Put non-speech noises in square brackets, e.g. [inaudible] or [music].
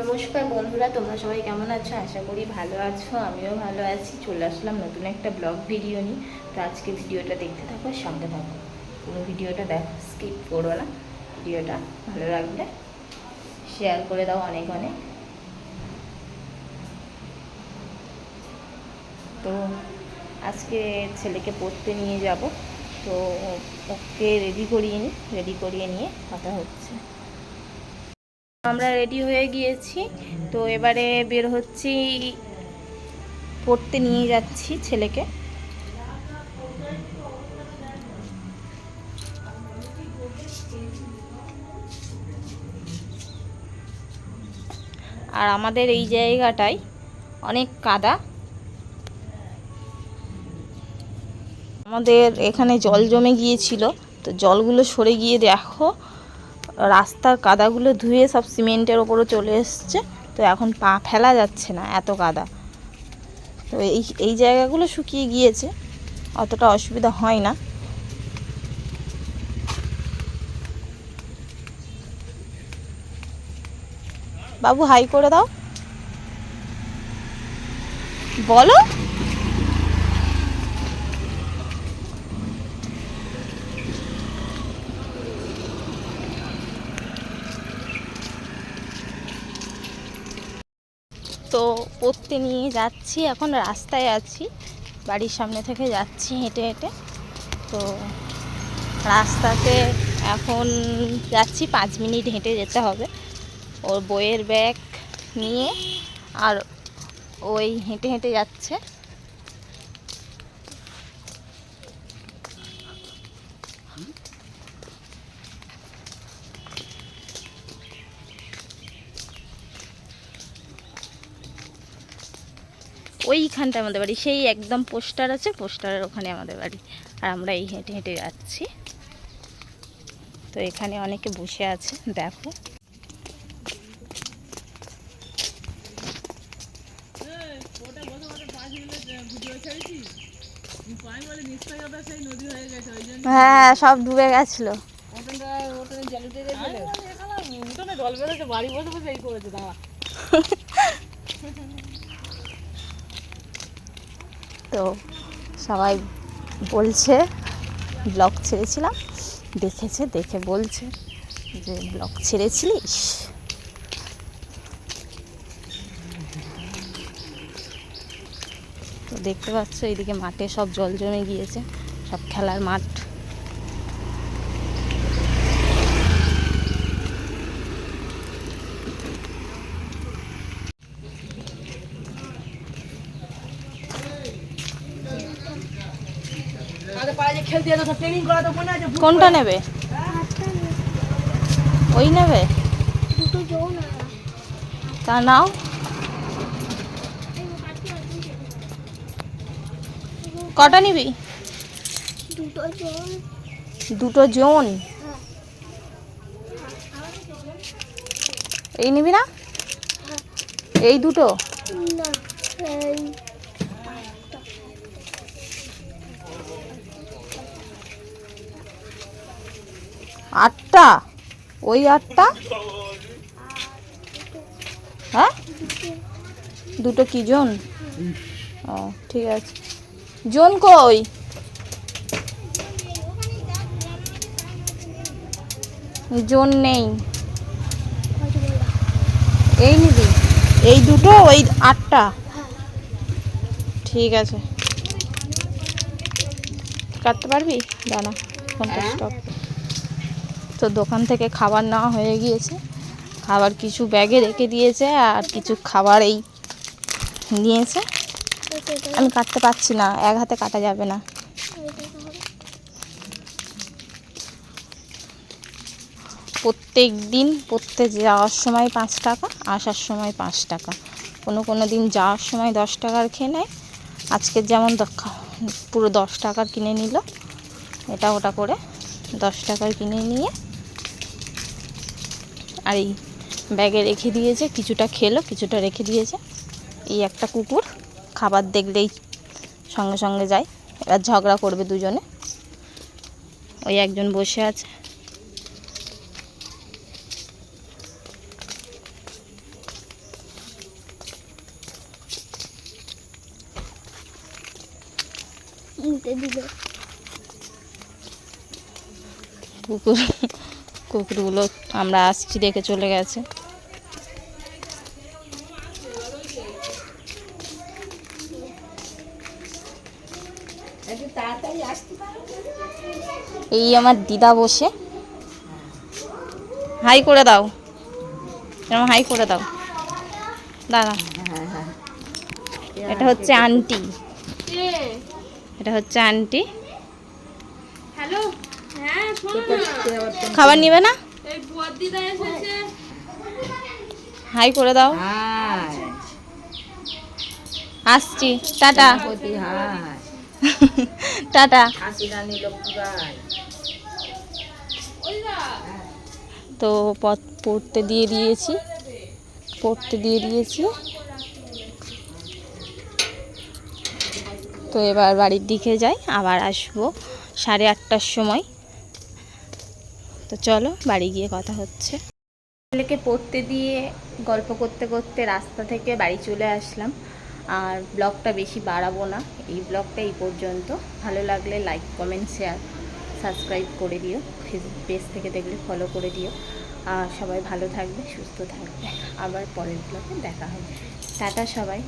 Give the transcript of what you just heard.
নমস্কার বন্ধুরা, তোমরা সবাই কেমন আছো? আশা করি ভালো আছো, আমিও ভালো আছি। চলে আসলাম নতুন একটা ব্লগ ভিডিও নিয়ে। তো আজকে ভিডিওটা দেখতে থাকো সঙ্গে থাকো। পুরো ভিডিওটা দেখো, স্কিপ করো না। ভিডিওটা ভালো লাগলে শেয়ার করে দাও অনেক অনেক। তো আজকে ছেলেকে পড়তে নিয়ে যাব। তো ওকে রেডি করিয়ে নিই রেডি করিয়ে নিয়ে কথা হচ্ছে। আমরা রেডি হয়ে গিয়েছি। তো এবারে বের হচ্ছি, পড়তে নিয়ে যাচ্ছি ছেলেকে। আর আমাদের এই জায়গাটায় অনেক কাদা। আমাদের এখানে জল জমে গিয়েছিল, তো জলগুলো সরে গিয়ে দেখো রাস্তার কাদাগুলো ধুয়ে সব সিমেন্টের ওপরও চলে এসছে। তো এখন পা ফেলা যাচ্ছে না এত কাদা। তো এই এই জায়গাগুলো শুকিয়ে গিয়েছে। অতটা অসুবিধা হয় না। বাবু হাই করে দাও। বলো তো পড়তে নিয়ে যাচ্ছি, এখন রাস্তায় আছি, বাড়ির সামনে থেকে যাচ্ছি হেঁটে হেঁটে। তো রাস্তাতে এখন যাচ্ছি, পাঁচ মিনিট হেঁটে যেতে হবে। ওর বইয়ের ব্যাগ নিয়ে আর ওই হেঁটে হেঁটে যাচ্ছে। ওইখানটা আমাদের বাড়ি সেই একদম পোস্টার আছে পোস্টারের ওখানে আমাদের বাড়ি। আর আমরা এই হেঁটে হেঁটে যাচ্ছি। তো এখানে অনেকে বসে আছে দেখো। হ্যাঁ সব ডুবে গেছিল। জল বাড়ি বসে বসে এই করেছে দাঁড়া। [laughs] তো সবাই বলছে, ব্লগ ছেড়েছিলাম, দেখেছে, দেখে বলছে যে ব্লগ ছেড়েছিলিস? তো দেখতে পাচ্ছ এদিকে মাঠে সব জল জমে গিয়েছে, সব খেলার মাঠ আমাদের পাড়ায় যে খেলতে যেত ট্রেনিং করা তো মনে আছে কোনটা নেবে? ওই নেবে? দুটো তা নাও। কটা নিবি? দুটো দুটো জোন। এই নিবি না? এই দুটো? আটটা? ওই আটটা? হ্যাঁ? দুটো কি জোন? ও ঠিক আছে। জোন কই? জোন নেই। এই নিবি। এই দুটো ওই আটটা? ঠিক আছে। কাটতে পারবি? দাঁড়া ফোনটা স্টপ তো দোকান থেকে খাবার নেওয়া হয়ে গিয়েছে। খাবার কিছু ব্যাগে রেখে দিয়েছে আর কিছু খাবার এই নিয়েছে। আমি কাটতে পারছি না, এক হাতে কাটা যাবে না। প্রত্যেক দিন পড়তে যাওয়ার সময় পাঁচ টাকা, আসার সময় পাঁচ টাকা। কোনো কোনো দিন যাওয়ার সময় দশ টাকার খেয়ে নেয়। আজকে যেমন পুরো দশ টাকার কিনে নিল, এটা ওটা করে দশ টাকার কিনে নিয়ে আর এই ব্যাগে রেখে দিয়েছে কিছুটা খেলো কিছুটা রেখে দিয়েছে। এই একটা কুকুর খাবার দেখলেই সঙ্গে সঙ্গে যায়। এবার ঝগড়া করবে দুজনে। ওই একজন বসে আছে। কুকুর কুকুরগুলো আমরা আসছি দেখে চলে গেছে। এই আমার দিদা বসে। হাই করে দাও। এরকম হাই করে দাও। দাদা এটা হচ্ছে আন্টি। এটা হচ্ছে আন্টি। হ্যালো। হ্যাঁ খাবার নিবে না? এই বুয়ার দিদা এসেছে। হাই করে দাও। আসছি টাটা। টাটা। তো পথ পড়তে দিয়ে দিয়েছি পড়তে দিয়ে দিয়েছি। তো এবার বাড়ির দিকে যাই আবার আসব সাড়ে আটটার সময়। তো চলো বাড়ি গিয়ে কথা হচ্ছে। ছেলেকে পড়তে দিয়ে, গল্প করতে করতে রাস্তা থেকে বাড়ি চলে আসলাম। আর ব্লগটা বেশি বাড়াবো না, এই ব্লগটা এই পর্যন্ত। ভালো লাগলে লাইক কমেন্ট শেয়ার সাবস্ক্রাইব করে দিও। ফেসবুক পেজ থেকে দেখলে ফলো করে দিও। আর সবাই ভালো থাকবে, সুস্থ থাকবে। আবার পরের ব্লগে দেখা হবে। টাটা সবাই।